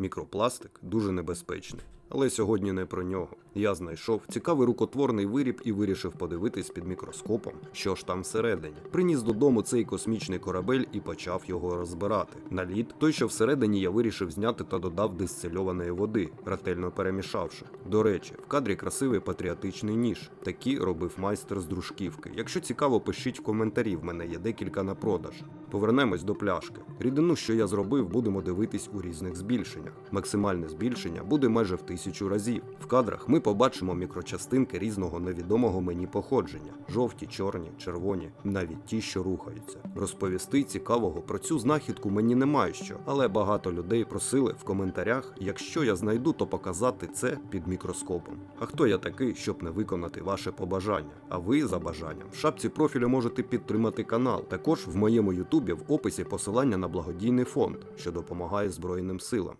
Мікропластик дуже небезпечний. Але сьогодні не про нього. Я знайшов цікавий рукотворний виріб і вирішив подивитись під мікроскопом, що ж там всередині. Приніс додому цей космічний корабель і почав його розбирати. Наліт, той, що всередині я вирішив зняти та додав дистильованої води, ретельно перемішавши. До речі, в кадрі красивий патріотичний ніж. Такі робив майстер з дружківки. Якщо цікаво, пишіть в коментарі. В мене є декілька на продаж. Повернемось до пляшки. Рідину, що я зробив, будемо дивитись у різних збільшеннях. Максимальне збільшення буде майже в тисячу разів. В кадрах ми побачимо мікрочастинки різного невідомого мені походження: жовті, чорні, червоні, навіть ті, що рухаються. Розповісти цікавого про цю знахідку мені немає що, але багато людей просили в коментарях, якщо я знайду, то показати це під мікроскопом. А хто я такий, щоб не виконати ваше побажання? А ви за бажанням в шапці профілю можете підтримати канал. Також в моєму ютубі в описі посилання на благодійний фонд, що допомагає Збройним силам.